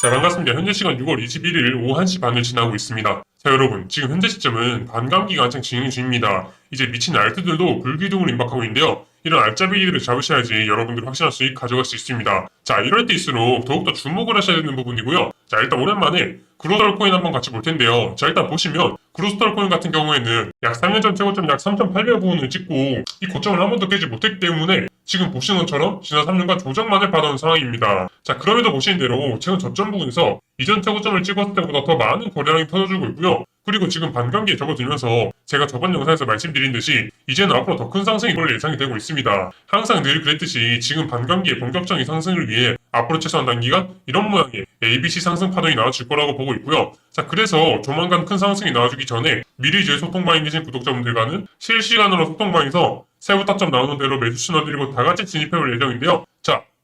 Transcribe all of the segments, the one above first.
자, 반갑습니다. 현재 시간 6월 21일 오후 1시 반을 지나고 있습니다. 자, 여러분. 지금 현재 시점은 반감기가 한창 진행 중입니다. 이제 미친 알트들도 불기둥을 임박하고 있는데요. 이런 알짜배기들을 잡으셔야지 여러분들 확실한 수익 가져갈 수 있습니다. 자, 이럴 때일수록 더욱더 주목을 하셔야 되는 부분이고요. 자, 일단 오랜만에 그로덜 코인 한번 같이 볼 텐데요. 자, 일단 보시면 그로스털 코인 같은 경우에는 약 3년 전 최고점 약 3,800원 부분을 찍고 이 고점을 한 번도 깨지 못했기 때문에 지금 보시는 것처럼 지난 3년간 조정만을 받아온 상황입니다. 자, 그럼에도 보시는 대로 최근 저점 부분에서 이전 최고점을 찍었을 때보다 더 많은 거래량이 터져주고 있고요. 그리고 지금 반감기에 접어들면서 제가 저번 영상에서 말씀드린 듯이 이제는 앞으로 더 큰 상승이 올 예상이 되고 있습니다. 항상 늘 그랬듯이 지금 반감기의 본격적인 상승을 위해 앞으로 최소한 단기간 이런 모양의 ABC 상승 파동이 나와줄 거라고 보고 있고요. 자, 그래서 조만간 큰 상승이 나와주기 전에 미리 제 소통방에 계신 구독자분들과는 실시간으로 소통방에서 세부 타점 나오는 대로 매수 신호 드리고 다 같이 진입해볼 예정인데요.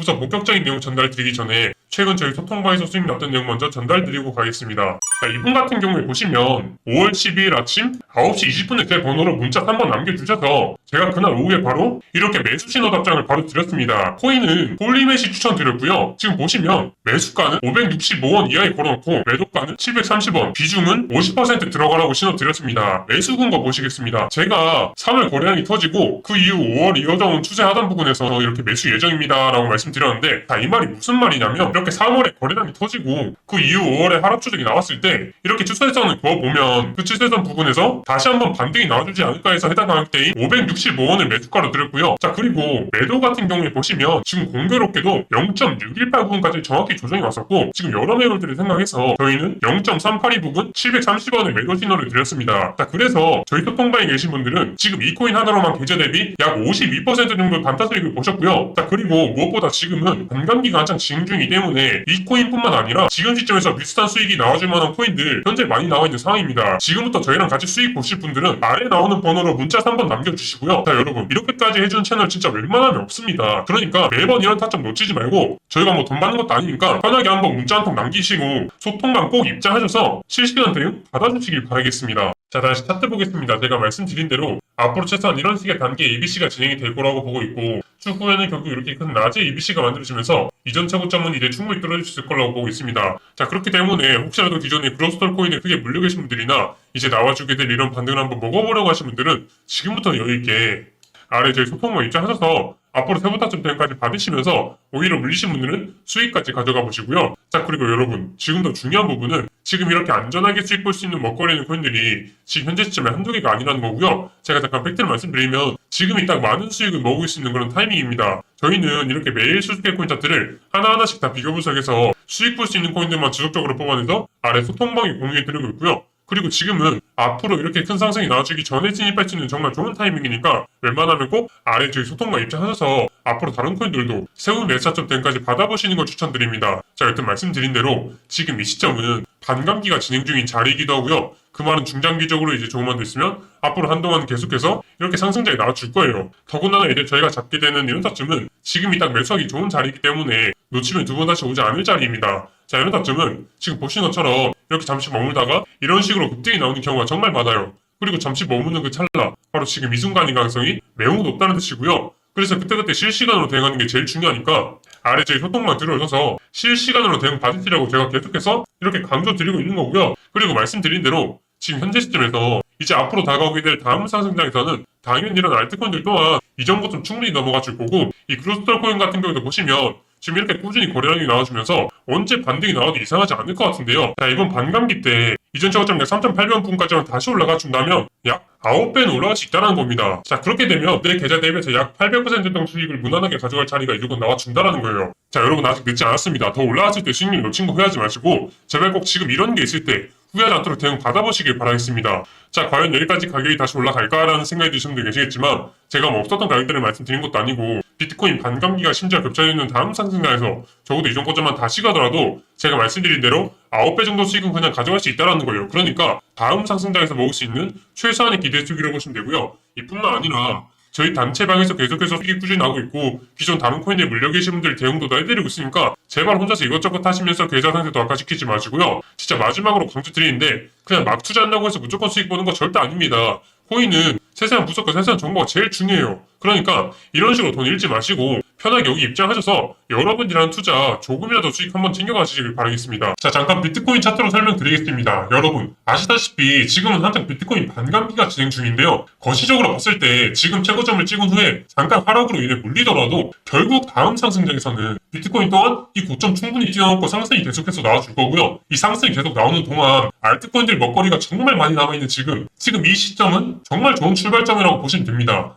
자, 우선 본격적인 내용 전달 드리기 전에 최근 저희 소통방에서 수익 났던 내용 먼저 전달 드리고 가겠습니다. 자, 이분 같은 경우에 보시면 5월 12일 아침 9시 20분에 제 번호로 문자 한 번 남겨주셔서 제가 그날 오후에 바로 이렇게 매수 신호 답장을 바로 드렸습니다. 코인은 홀리매시 추천드렸고요. 지금 보시면 매수가는 565원 이하에 걸어놓고 매도가는 730원 비중은 50% 들어가라고 신호 드렸습니다. 매수 근거 보시겠습니다. 제가 3월 거래량이 터지고 그 이후 5월 이어져온 추세 하단 부분에서 이렇게 매수 예정입니다 라고 말씀 드렸는데 자, 이 말이 무슨 말이냐면 이렇게 3월에 거래량이 터지고 그 이후 5월에 하락 추적이 나왔을 때 이렇게 추세선을 그어보면 그 추세선 부분에서 다시 한번 반등이 나와주지 않을까 해서 해당 가격대인 565원을 매수가로 드렸고요. 자 그리고 매도 같은 경우에 보시면 지금 공교롭게도 0.618 부분까지 정확히 조정이 왔었고 지금 여러 매물들을 생각해서 저희는 0.382 부분 730원을 매도 신호를 드렸습니다. 자 그래서 저희 소통방에 계신 분들은 지금 이 코인 하나로만 계좌 대비 약 52% 정도 단타 수익을 보셨고요. 자 그리고 무엇보다 지금은 반감기가 한창 진행 중이기 때문에 이 코인뿐만 아니라 지금 시점에서 비슷한 수익이 나와줄 만한 코인들 현재 많이 나와 있는 상황입니다. 지금부터 저희랑 같이 수익 보실 분들은 아래 나오는 번호로 문자 3번 남겨주시고요. 자 여러분 이렇게까지 해준 채널 진짜 웬만하면 없습니다. 그러니까 매번 이런 타점 놓치지 말고 저희가 뭐 돈 받는 것도 아니니까 편하게 한번 문자 한 통 남기시고 소통방 꼭 입장하셔서 실시간 대응 받아주시길 바라겠습니다. 자 다시 차트 보겠습니다. 제가 말씀드린 대로 앞으로 최소한 이런 식의 단계 ABC가 진행이 될 거라고 보고 있고 추후에는 결국 이렇게 큰 낮의 ABC가 만들어지면서 이전 최고점은 이제 충분히 뚫어질 수 있을 거라고 보고 있습니다. 자 그렇기 때문에 혹시라도 기존에 그로스털 코인에 크게 물려 계신 분들이나 이제 나와주게 될 이런 반등을 한번 먹어보려고 하신 분들은 지금부터 여유있게 아래 저희 소통만 입장하셔서 앞으로 세부타점 대응까지 받으시면서 오히려 물리신 분들은 수익까지 가져가 보시고요. 자 그리고 여러분 지금 더 중요한 부분은 지금 이렇게 안전하게 수익 볼 수 있는 먹거리는 코인들이 지금 현재 시점에 한두 개가 아니라는 거고요. 제가 잠깐 팩트를 말씀드리면 지금이 딱 많은 수익을 먹을 수 있는 그런 타이밍입니다. 저희는 이렇게 매일 수익의 코인 차트를 하나하나씩 다 비교 분석해서 수익 볼 수 있는 코인들만 지속적으로 뽑아내서 아래 소통방에 공유해 드리고 있고요. 그리고 지금은 앞으로 이렇게 큰 상승이 나와주기 전에 진입할 수 있는 정말 좋은 타이밍이니까 웬만하면 꼭 아래 저희 소통방 입장하셔서 앞으로 다른 코인들도 세운 매수점 대응까지 받아보시는 걸 추천드립니다. 자, 여튼 말씀드린 대로 지금 이 시점은 반감기가 진행 중인 자리이기도 하고요. 그 말은 중장기적으로 이제 조금만 됐으면 앞으로 한동안 계속해서 이렇게 상승장이 나와줄 거예요. 더군다나 이제 저희가 잡게 되는 이런 타점은 지금이 딱 매수하기 좋은 자리이기 때문에 놓치면 두 번 다시 오지 않을 자리입니다. 자, 이런 타점은 지금 보시는 것처럼 이렇게 잠시 머물다가 이런 식으로 급등이 나오는 경우가 정말 많아요. 그리고 잠시 머무는 그 찰나, 바로 지금 이 순간인 가능성이 매우 높다는 뜻이고요. 그래서 그때그때 실시간으로 대응하는 게 제일 중요하니까 아래 저희 소통만 들어오셔서 실시간으로 대응 받으시라고 제가 계속해서 이렇게 강조드리고 있는 거고요. 그리고 말씀드린 대로 지금 현재 시점에서 이제 앞으로 다가오게 될 다음 상승장에서는 당연히 이런 알트코인들 또한 이전 것좀 충분히 넘어가 줄 거고 이 크로스털 코인 같은 경우도 보시면 지금 이렇게 꾸준히 거래량이 나와주면서 언제 반등이 나와도 이상하지 않을 것 같은데요. 자, 이번 반감기 때 이전 저점 약 3.8번 분까지만 다시 올라가 준다면 약 9배는 올라갈 수 있다는 겁니다. 자, 그렇게 되면 내 계좌 대비해서 약 800% 정도 수익을 무난하게 가져갈 자리가 이쪽은 나와준다는 거예요. 자, 여러분 아직 늦지 않았습니다. 더 올라갔을 때 수익률 놓친 거 후회하지 마시고 제발 꼭 지금 이런 게 있을 때 후회하지 않도록 대응 받아보시길 바라겠습니다. 자, 과연 여기까지 가격이 다시 올라갈까라는 생각이 드시는 분들 계시겠지만 제가 뭐 없었던 가격들을 말씀드린 것도 아니고 비트코인 반감기가 심지어 겹쳐있는 다음 상승장에서 적어도 이전 거점만 다시 가더라도 제가 말씀드린 대로 9배 정도 수익은 그냥 가져갈 수 있다는 거예요. 그러니까 다음 상승장에서 먹을 수 있는 최소한의 기대 수익이라고 보시면 되고요. 이뿐만 아니라 저희 단체방에서 계속해서 수익이 꾸준히 나오고 있고 기존 다른 코인에 물려 계신 분들 대응도 다 해드리고 있으니까 제발 혼자서 이것저것 하시면서 계좌 상태 도 악화시키지 마시고요. 진짜 마지막으로 강조드리는데 그냥 막 투자한다고 해서 무조건 수익 보는 거 절대 아닙니다. 코인은 세세한 분석과 세세한 정보가 제일 중요해요. 그러니까 이런 식으로 돈 잃지 마시고 편하게 여기 입장하셔서 여러분들이랑 투자 조금이라도 수익 한번 챙겨가시길 바라겠습니다. 자, 잠깐 비트코인 차트로 설명드리겠습니다. 여러분, 아시다시피 지금은 한창 비트코인 반감기가 진행 중인데요. 거시적으로 봤을 때 지금 최고점을 찍은 후에 잠깐 하락으로 인해 물리더라도 결국 다음 상승장에서는 비트코인 또한 이 고점 충분히 뛰어넘고 상승이 계속해서 나와줄 거고요. 이 상승이 계속 나오는 동안 알트코인들 먹거리가 정말 많이 남아있는 지금, 지금 이 시점은 정말 좋은 출발점이라고 보시면 됩니다.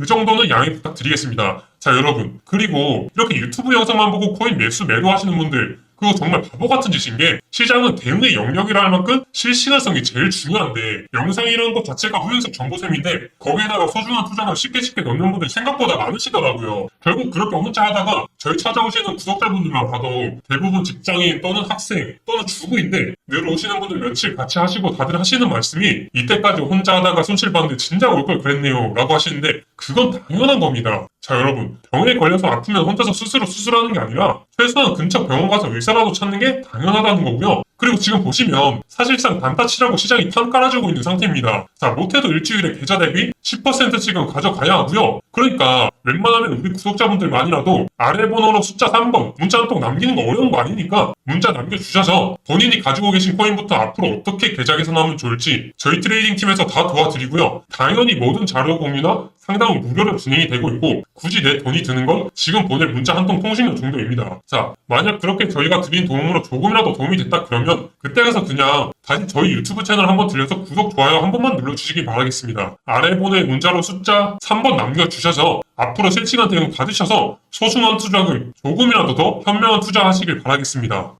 그 정도는 양해 부탁드리겠습니다. 자, 여러분. 그리고 이렇게 유튜브 영상만 보고 코인 매수 매도하시는 분들, 그거 정말 바보 같은 짓인 게 시장은 대응의 영역이라 할 만큼 실시간성이 제일 중요한데 영상이라는 것 자체가 후연석 정보샘인데 거기에다가 소중한 투자를 쉽게 쉽게 넣는 분들 생각보다 많으시더라고요. 결국 그렇게 혼자 하다가 저희 찾아오시는 구독자분들만 봐도 대부분 직장인 또는 학생 또는 주부인데 늘 오시는 분들 며칠 같이 하시고 다들 하시는 말씀이 이때까지 혼자 하다가 손실 봤는데 진작 올 걸 그랬네요 라고 하시는데 그건 당연한 겁니다. 자 여러분 병에 걸려서 아프면 혼자서 스스로 수술하는 게 아니라 최소한 근처 병원 가서 의사라도 찾는 게 당연하다는 거고요. 그리고 지금 보시면 사실상 단타치라고 시장이 판 깔아주고 있는 상태입니다. 자 못해도 일주일에 계좌 대비 10% 지금 가져가야 하고요. 그러니까 웬만하면 우리 구독자분들만이라도 아래 번호로 숫자 3번 문자 한 통 남기는 거 어려운 거 아니니까 문자 남겨주셔서 본인이 가지고 계신 코인부터 앞으로 어떻게 계좌 개선하면 좋을지 저희 트레이딩 팀에서 다 도와드리고요. 당연히 모든 자료 공유나 상담은 무료로 진행이 되고 있고 굳이 내 돈이 드는 건 지금 보낼 문자 한 통 통신료 정도입니다. 자 만약 그렇게 저희가 드린 도움으로 조금이라도 도움이 됐다 그러면 그때 가서 그냥 다시 저희 유튜브 채널 한번 들려서 구독 좋아요 한 번만 눌러주시기 바라겠습니다. 아래 보낼 문자로 숫자 3번 남겨주셔서 앞으로 실시간 대응 받으셔서 소중한 투자금 조금이라도 더 현명한 투자하시길 바라겠습니다.